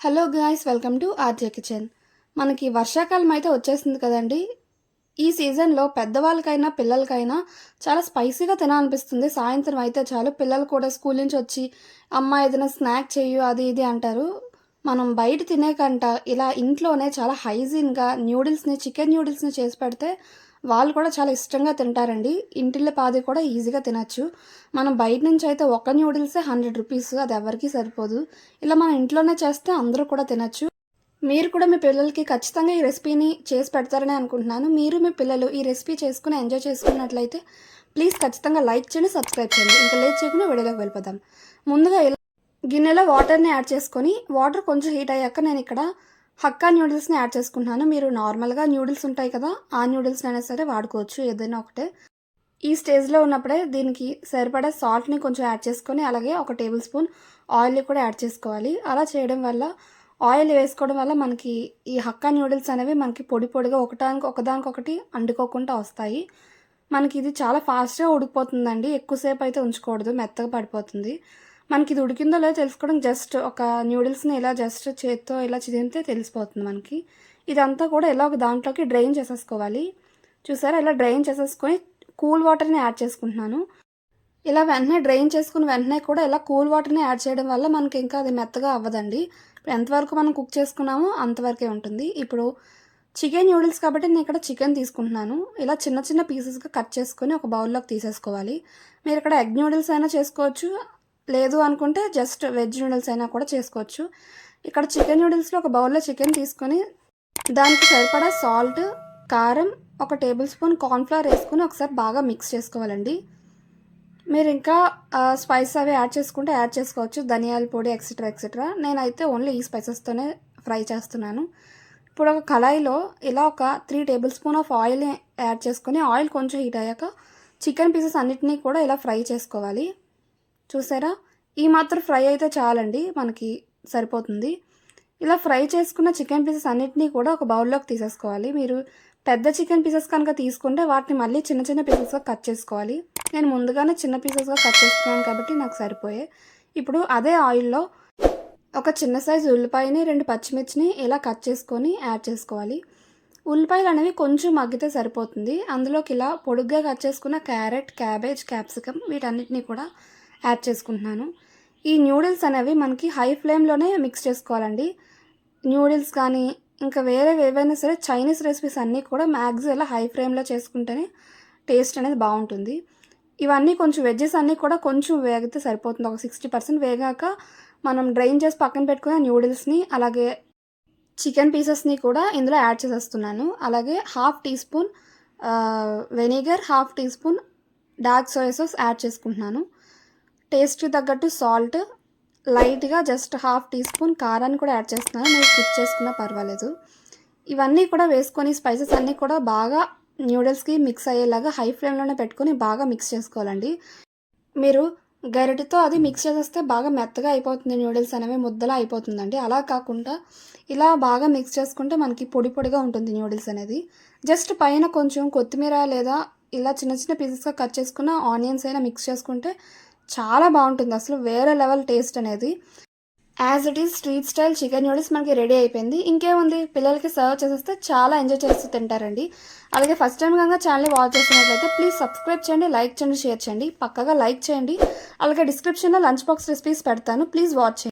Hello guys welcome to RJ kitchen. మనకి వర్షాకాలం అయితే వచ్చేసింది కదండి. ఈ సీజన్లో పెద్దవాళ్ళకైనా పిల్లలకైనా చాలా స్పైసీగా తినాలనిపిస్తుంది. సాయంత్రం అయితే చాలు పిల్లలు కూడా స్కూల్ నుంచి వచ్చి అమ్మ ఏదైనా స్నాక్ చేయు అది ఇది అంటారు. మనం బయట తినే కంట ఇలా ఇంట్లోనే చాలా హైజీన్గా న్యూడిల్స్ని చికెన్ న్యూడిల్స్ని చేసి పెడితే వాళ్ళు కూడా చాలా ఇష్టంగా తింటారండి. ఇంటిల్ల పాది కూడా ఈజీగా తినచ్చు. మనం బయట నుంచి అయితే ఒక న్యూడిల్సే హండ్రెడ్ రూపీస్ అది ఎవరికీ సరిపోదు. ఇలా మనం ఇంట్లోనే చేస్తే అందరూ కూడా తినచ్చు. మీరు కూడా మీ పిల్లలకి ఖచ్చితంగా ఈ రెసిపీని చేసి పెడతారని అనుకుంటున్నాను. మీరు మీ పిల్లలు ఈ రెసిపీ చేసుకుని ఎంజాయ్ చేసుకున్నట్లయితే ప్లీజ్ ఖచ్చితంగా లైక్ చేయండి సబ్స్క్రైబ్ చేయండి. ఇంకా లేట్ చేయకుండా వీడియోలోకి వెళ్ళిపోదాం. ముందుగా గిన్నెలో వాటర్ని యాడ్ చేసుకొని వాటర్ కొంచెం హీట్ అయ్యాక నేను ఇక్కడ హక్కా న్యూడిల్స్ని యాడ్ చేసుకుంటున్నాను. మీరు నార్మల్గా న్యూడిల్స్ ఉంటాయి కదా ఆ న్యూడిల్స్ని అయినా సరే వాడుకోవచ్చు ఏదైనా ఒకటే. ఈ స్టేజ్లో ఉన్నప్పుడే దీనికి సరిపడా సాల్ట్ని కొంచెం యాడ్ చేసుకొని అలాగే ఒక టేబుల్ స్పూన్ ఆయిల్ని కూడా యాడ్ చేసుకోవాలి. అలా చేయడం వల్ల ఆయిల్ వేసుకోవడం వల్ల మనకి ఈ హక్కా న్యూడిల్స్ అనేవి మనకి పొడి పొడిగా ఒకటానికి ఒకదానికొకటి అండుకోకుండా వస్తాయి. మనకి ఇది చాలా ఫాస్ట్గా ఉడికిపోతుందండి. ఎక్కువసేపు అయితే ఉంచకూడదు మెత్తగా పడిపోతుంది. మనకి ఇది ఉడికిందో లేదో తెలుసుకోవడం జస్ట్ ఒక న్యూడిల్స్ని ఇలా జస్ట్ చేత్తో ఇలా చిదిమితే తెలిసిపోతుంది మనకి. ఇదంతా కూడా ఇలా ఒక దాంట్లోకి డ్రైన్ చేసేసుకోవాలి. చూసారా? ఇలా డ్రైన్ చేసేసుకొని కూల్ వాటర్ని యాడ్ చేసుకుంటున్నాను. ఇలా వెంటనే డ్రైన్ చేసుకుని వెంటనే కూడా ఇలా కూల్ వాటర్ని యాడ్ చేయడం వల్ల మనకి ఇంకా అది మెత్తగా అవ్వదండి. ఎంతవరకు మనం కుక్ చేసుకున్నామో అంతవరకే ఉంటుంది. ఇప్పుడు చికెన్ న్యూడిల్స్ కాబట్టి నేను ఇక్కడ చికెన్ తీసుకుంటున్నాను. ఇలా చిన్న చిన్న పీసెస్గా కట్ చేసుకొని ఒక బౌల్లోకి తీసేసుకోవాలి. మీరు ఇక్కడ ఎగ్ న్యూడిల్స్ అయినా చేసుకోవచ్చు. లేదు అనుకుంటే జస్ట్ వెజ్ నూడిల్స్ అయినా కూడా చేసుకోవచ్చు. ఇక్కడ చికెన్ నూడిల్స్లో ఒక బౌల్లో చికెన్ తీసుకొని దానికి సరిపడా సాల్ట్ కారం ఒక టేబుల్ స్పూన్ కార్న్ఫ్లవర్ వేసుకుని ఒకసారి బాగా మిక్స్ చేసుకోవాలండి. మీరు ఇంకా స్పైస్ అవి యాడ్ చేసుకుంటే యాడ్ చేసుకోవచ్చు. ధనియాల పొడి ఎక్సెట్రా ఎక్సెట్రా నేనైతే ఓన్లీ ఈ స్పైసెస్తోనే ఫ్రై చేస్తున్నాను. ఇప్పుడు ఒక కళాయిలో ఇలా ఒక త్రీ టేబుల్ స్పూన్ ఆఫ్ ఆయిల్ని యాడ్ చేసుకొని ఆయిల్ కొంచెం హీట్ అయ్యాక చికెన్ పీసెస్ అన్నిటినీ కూడా ఇలా ఫ్రై చేసుకోవాలి. చూసారా? ఈ మాత్రం ఫ్రై అయితే చాలండి మనకి సరిపోతుంది. ఇలా ఫ్రై చేసుకున్న చికెన్ పీసెస్ అన్నిటినీ కూడా ఒక బౌల్లోకి తీసేసుకోవాలి. మీరు పెద్ద చికెన్ పీసెస్ కనుక తీసుకుంటే వాటిని మళ్ళీ చిన్న చిన్న పీసెస్గా కట్ చేసుకోవాలి. నేను ముందుగానే చిన్న పీసెస్గా కట్ చేసుకున్నాను కాబట్టి నాకు సరిపోయాయి ఇప్పుడు అదే ఆయిల్లో ఒక చిన్న సైజు ఉల్లిపాయని రెండు పచ్చిమిర్చిని ఇలా కట్ చేసుకొని యాడ్ చేసుకోవాలి. ఉల్లిపాయలు అనేవి కొంచెం మగ్గితే సరిపోతుంది. అందులోకి ఇలా పొడుగ్గా కట్ చేసుకున్న క్యారెట్ క్యాబేజ్ క్యాప్సికమ్ వీటన్నిటిని కూడా యాడ్ చేసుకుంటున్నాను. ఈ న్యూడిల్స్ అనేవి మనకి హై ఫ్లేమ్లోనే మిక్స్ చేసుకోవాలండి. న్యూడిల్స్ కానీ ఇంకా వేరే ఏవైనా సరే చైనీస్ రెసిపీస్ అన్నీ కూడా మ్యాక్సిమం ఇలా హై ఫ్లేమ్లో చేసుకుంటేనే టేస్ట్ అనేది బాగుంటుంది. ఇవన్నీ కొంచెం వెజ్జెస్ అన్నీ కూడా కొంచెం వేగితే సరిపోతుంది. ఒక సిక్స్టీ పర్సెంట్ వేగాక మనం డ్రైన్ చేసి పక్కన పెట్టుకున్న న్యూడిల్స్ని అలాగే చికెన్ పీసెస్ని కూడా ఇందులో యాడ్ చేసేస్తున్నాను. అలాగే half teaspoon vinegar half teaspoon dark soya sauce add చేసుకుంటున్నాను. టేస్ట్కి తగ్గట్టు సాల్ట్ లైట్గా జస్ట్ హాఫ్ టీ స్పూన్ కారాన్ని కూడా యాడ్ చేస్తున్నాను. మీరు స్కిప్ చేసుకున్నా పర్వాలేదు. ఇవన్నీ కూడా వేసుకొని స్పైసెస్ అన్నీ కూడా బాగా న్యూడిల్స్కి మిక్స్ అయ్యేలాగా హై ఫ్లేమ్లోనే పెట్టుకొని బాగా మిక్స్ చేసుకోవాలండి. మీరు గరిటతో అది మిక్స్ చేసేస్తే బాగా మెత్తగా అయిపోతుంది న్యూడిల్స్ అనేవి ముద్దలా అయిపోతుందండి. అలా కాకుండా ఇలా బాగా మిక్స్ చేసుకుంటే మనకి పొడి పొడిగా ఉంటుంది న్యూడిల్స్ అనేది. జస్ట్ పైన కొంచెం కొత్తిమీర లేదా ఇలా చిన్న చిన్న పీసెస్గా కట్ చేసుకున్న ఆనియన్స్ అయినా మిక్స్ చేసుకుంటే చాలా బాగుంటుంది. అసలు వేరే లెవెల్ టేస్ట్ అనేది. As it is street style chicken noodles మనకి రెడీ అయిపోయింది. ఇంకేముంది? పిల్లలకి సర్వ్ చేసేస్తే చాలా ఎంజాయ్ చేస్తూ తింటారండి. అలాగే ఫస్ట్ టైం కనుక ఛానల్ వాచ్ చేసినట్లయితే ప్లీజ్ సబ్స్క్రైబ్ చేయండి లైక్ చేయండి షేర్ చేయండి. పక్కగా లైక్ చేయండి. అలాగే డిస్క్రిప్షన్లో లంచ్ బాక్స్ రెసిపీస్ పెడతాను. ప్లీజ్ వాచ్ చేయండి.